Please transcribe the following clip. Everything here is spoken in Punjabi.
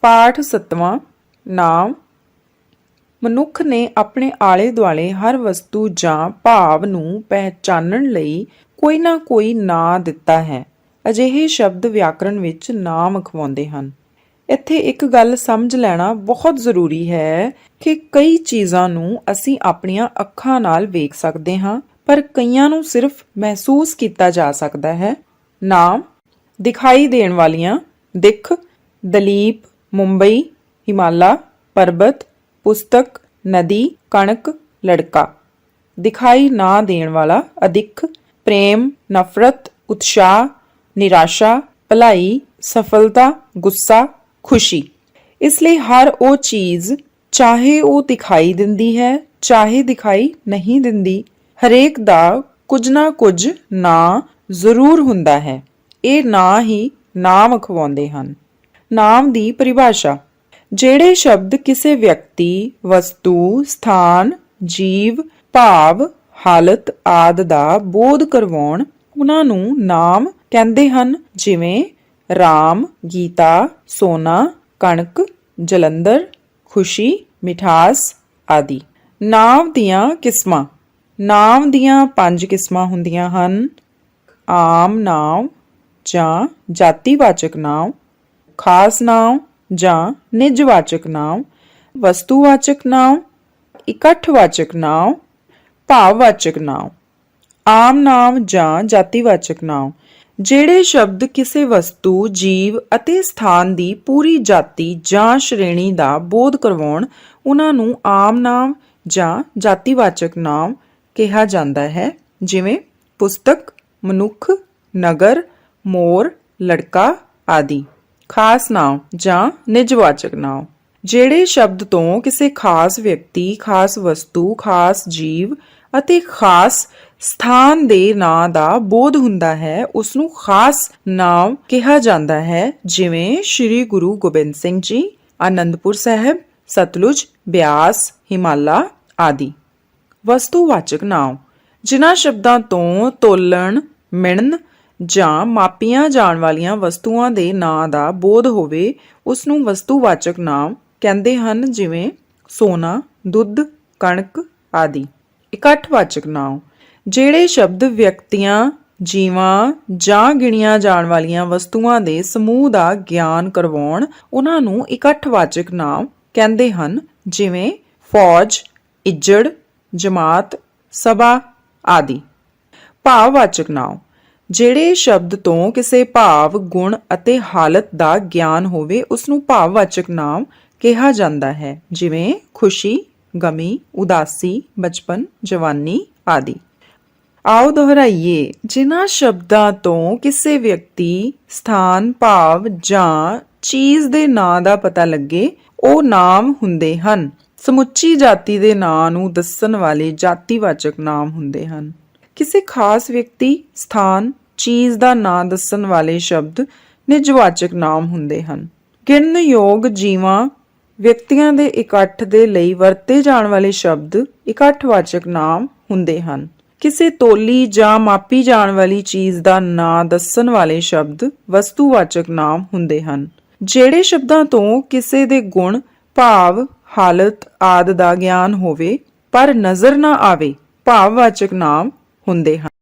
ਪਾਠ ਸੱਤਵਾਂ, ਨਾਮ, ਮਨੁੱਖ ਨੇ ਆਪਣੇ ਆਲੇ ਦੁਆਲੇ ਹਰ ਵਸਤੂ ਜਾਂ ਭਾਵ ਨੂੰ ਪਹਿਚਾਨਣ ਲਈ ਕੋਈ ਨਾ ਕੋਈ ਨਾਂ ਦਿੱਤਾ ਹੈ। ਅਜਿਹੇ ਸ਼ਬਦ ਵਿਆਕਰਣ ਵਿੱਚ ਨਾਮ ਅਖਵਾਉਂਦੇ ਹਨ। ਇੱਥੇ ਇੱਕ ਗੱਲ ਸਮਝ ਲੈਣਾ ਬਹੁਤ ਜ਼ਰੂਰੀ ਹੈ ਕਿ ਕਈ ਚੀਜ਼ਾਂ ਨੂੰ ਅਸੀਂ ਆਪਣੀਆਂ ਅੱਖਾਂ ਨਾਲ ਵੇਖ ਸਕਦੇ ਹਾਂ, ਪਰ ਕਈਆਂ ਨੂੰ ਸਿਰਫ ਮਹਿਸੂਸ ਕੀਤਾ ਜਾ ਸਕਦਾ ਹੈ। ਨਾਮ, ਦਿਖਾਈ ਦੇਣ ਵਾਲੀਆਂ, ਦਿੱਖ, ਦਲੀਪ ਮੁੰਬਈ, ਹਿਮਾਲਾ, ਪਰਬਤ, ਪੁਸਤਕ, ਨਦੀ, ਕਣਕ, ਲੜਕਾ। ਦਿਖਾਈ ਨਾ ਦੇਣ ਵਾਲਾ ਅਦਿੱਖ ਪ੍ਰੇਮ, ਨਫ਼ਰਤ, ਉਤਸ਼ਾਹ, ਨਿਰਾਸ਼ਾ, ਭਲਾਈ, ਸਫਲਤਾ, ਗੁੱਸਾ, ਖੁਸ਼ੀ। ਇਸ ਲਈ ਹਰ ਉਹ ਚੀਜ਼ ਚਾਹੇ ਉਹ ਦਿਖਾਈ ਦਿੰਦੀ ਹੈ, ਚਾਹੇ ਦਿਖਾਈ ਨਹੀਂ ਦਿੰਦੀ, ਹਰੇਕ ਦਾ ਕੁਝ ਨਾ ਕੁਝ ਨਾਂ ਜ਼ਰੂਰ ਹੁੰਦਾ ਹੈ। ਇਹ ਨਾ ਹੀ ਨਾਮ ਅਖਵਾਉਂਦੇ ਹਨ। ਨਾਮ ਦੀ ਪਰਿਭਾਸ਼ਾ। ਜਿਹੜੇ ਸ਼ਬਦ ਕਿਸੇ ਵਿਅਕਤੀ, ਵਸਤੂ, ਸਥਾਨ, ਜੀਵ, ਭਾਵ, ਹਾਲਤ ਆਦ ਦਾ ਬੋਧ ਕਰਵਾਉਣ, ਉਹਨਾਂ ਨੂੰ ਨਾਮ ਕਹਿੰਦੇ ਹਨ, ਜਿਵੇਂ ਰਾਮ, ਗੀਤਾ, ਸੋਨਾ, ਕਣਕ, ਜਲੰਧਰ, ਖੁਸ਼ੀ, ਮਿਠਾਸ ਆਦਿ। ਨਾਮ ਦੀਆਂ ਕਿਸਮਾਂ। ਨਾਮ ਦੀਆਂ ਪੰਜ ਕਿਸਮਾਂ ਹੁੰਦੀਆਂ ਹਨ। ਆਮ ਨਾਮ ਜਾਂ ਜਾਤੀਵਾਚਕ ਨਾਮ ਖਾਸ ਨਾਮ ਜਾਂ ਨਿਜਵਾਚਕ ਨਾਮ ਵਸਤੂਵਾਚਕ ਨਾਮ ਇਕੱਠਵਾਚਕ ਨਾਮ ਭਾਵਵਾਚਕ ਨਾਮ ਆਮ ਨਾਮ ਜਾਂ ਜਾਤੀਵਾਚਕ ਨਾਮ ਜਿਹੜੇ ਸ਼ਬਦ ਕਿਸੇ ਵਸਤੂ, ਜੀਵ ਅਤੇ ਸਥਾਨ ਦੀ ਪੂਰੀ ਜਾਤੀ ਜਾਂ ਸ਼੍ਰੇਣੀ ਦਾ ਬੋਧ ਕਰਵਾਉਣ, ਉਹਨਾਂ ਨੂੰ ਆਮ ਨਾਮ ਜਾਂ ਜਾਤੀਵਾਚਕ ਨਾਮ ਕਿਹਾ ਜਾਂਦਾ ਹੈ। ਜਿਵੇਂ ਪੁਸਤਕ, ਮਨੁੱਖ, ਨਗਰ, ਮੋਰ, ਲੜਕਾ ਆਦਿ। ਖਾਸ ਨਾਮ ਜਾਂ ਨਿਜਵਾਚਕ ਨਾਮ ਜਿਹੜੇ ਸ਼ਬਦ ਤੋਂ ਕਿਸੇ ਖਾਸ ਵਿਅਕਤੀ, ਖਾਸ ਵਸਤੂ, ਖਾਸ ਜੀਵ ਅਤੇ ਖਾਸ ਸਥਾਨ ਦੇ ਨਾਂ ਦਾ ਬੋਧ ਹੁੰਦਾ ਹੈ ਉਸ ਨੂੰ ਖਾਸ ਨਾਮ ਕਿਹਾ ਜਾਂਦਾ ਹੈ, ਜਿਵੇਂ ਸ੍ਰੀ ਗੁਰੂ ਗੋਬਿੰਦ ਸਿੰਘ ਜੀ, ਆਨੰਦਪੁਰ ਸਾਹਿਬ, ਸਤਲੁਜ, ਬਿਆਸ, ਹਿਮਾਲਾ ਆਦਿ। ਵਸਤੂਵਾਚਕ ਨਾਮ ਜਿਨ੍ਹਾਂ ਸ਼ਬਦਾਂ ਤੋਂ ਤੋਲਣ, ਮਿਣਨ ਜਾਂ ਮਾਪੀਆਂ ਜਾਣ ਵਾਲੀਆਂ ਵਸਤੂਆਂ ਦੇ ਨਾਂ ਦਾ ਬੋਧ ਹੋਵੇ ਉਸ ਨੂੰ ਵਸਤੂਵਾਚਕ ਨਾਮ ਕਹਿੰਦੇ ਹਨ, ਜਿਵੇਂ ਸੋਨਾ, ਦੁੱਧ, ਕਣਕ ਆਦਿ। ਇਕੱਠਵਾਚਕ ਨਾਮ, ਜਿਹੜੇ ਸ਼ਬਦ ਵਿਅਕਤੀਆਂ, ਜੀਵਾਂ ਜਾਂ ਗਿਣੀਆਂ ਜਾਣ ਵਾਲੀਆਂ ਵਸਤੂਆਂ ਦੇ ਸਮੂਹ ਦਾ ਗਿਆਨ ਕਰਵਾਉਣ, ਉਹਨਾਂ ਨੂੰ ਇਕੱਠਵਾਚਕ ਨਾਮ ਕਹਿੰਦੇ ਹਨ, ਜਿਵੇਂ ਫੌਜ, ਇੱਜੜ, ਜਮਾਤ, ਸਭਾ ਆਦਿ। ਭਾਵਵਾਚਕ ਨਾਮ ਜਿਹੜੇ ਸ਼ਬਦ ਤੋਂ ਕਿਸੇ ਭਾਵ, ਗੁਣ ਅਤੇ ਹਾਲਤ ਦਾ ਗਿਆਨ ਹੋਵੇ ਉਸ ਨੂੰ ਭਾਵਵਾਚਕ ਨਾਮ ਕਿਹਾ ਜਾਂਦਾ ਹੈ। ਜਿਵੇਂ ਖੁਸ਼ੀ, ਗਮੀ, ਉਦਾਸੀ, ਬਚਪਨ, ਜਵਾਨੀ ਆਦਿ। ਆਓ ਦੁਹਰਾਈਏ, ਜਿਨ੍ਹਾਂ ਸ਼ਬਦਾਂ ਤੋਂ ਕਿਸੇ ਵਿਅਕਤੀ, ਸਥਾਨ, ਭਾਵ ਜਾਂ ਚੀਜ਼ ਦੇ ਨਾਂ ਦਾ ਪਤਾ ਲੱਗੇ, ਉਹ ਨਾਮ ਹੁੰਦੇ ਹਨ। ਸਮੁੱਚੀ ਜਾਤੀ ਦੇ ਨਾਂ ਨੂੰ ਦੱਸਣ ਵਾਲੇ ਜਾਤੀਵਾਚਕ ਨਾਮ ਹੁੰਦੇ ਹਨ। ਕਿਸੇ ਖਾਸ ਵਿਅਕਤੀ, ਸਥਾਨ, ਚੀਜ਼ ਦਾ ਨਾਂ ਦੱਸਣ ਵਾਲੇ ਸ਼ਬਦ ਨਿਜਵਾਚਕ ਨਾਮ ਹੁੰਦੇ ਹਨ। ਗਿਣਨਯੋਗ ਜੀਵਾਂ ਵਿਅਕਤੀਆਂ ਦੇ ਇਕੱਠ ਦੇ ਲਈ ਵਰਤੇ ਜਾਣ ਵਾਲੇ ਸ਼ਬਦ ਇਕੱਠਵਾਚਕ ਨਾਮ ਹੁੰਦੇ ਹਨ। ਕਿਸੇ ਤੋਲੀ ਜਾਂ ਮਾਪੀ ਜਾਣ ਵਾਲੀ ਚੀਜ਼ ਦਾ ਨਾਂ ਦੱਸਣ ਵਾਲੇ ਸ਼ਬਦ ਵਸਤੂਵਾਚਕ ਨਾਮ ਹੁੰਦੇ ਹਨ। ਜਿਹੜੇ ਸ਼ਬਦਾਂ ਤੋਂ ਕਿਸੇ ਦੇ ਗੁਣ, ਭਾਵ, ਹਾਲਤ ਆਦ ਦਾ ਗਿਆਨ ਹੋਵੇ, ਪਰ ਨਜ਼ਰ ਨਾ ਆਵੇ, ਭਾਵਵਾਚਕ ਨਾਮ ਹੁੰਦੇ ਹਨ।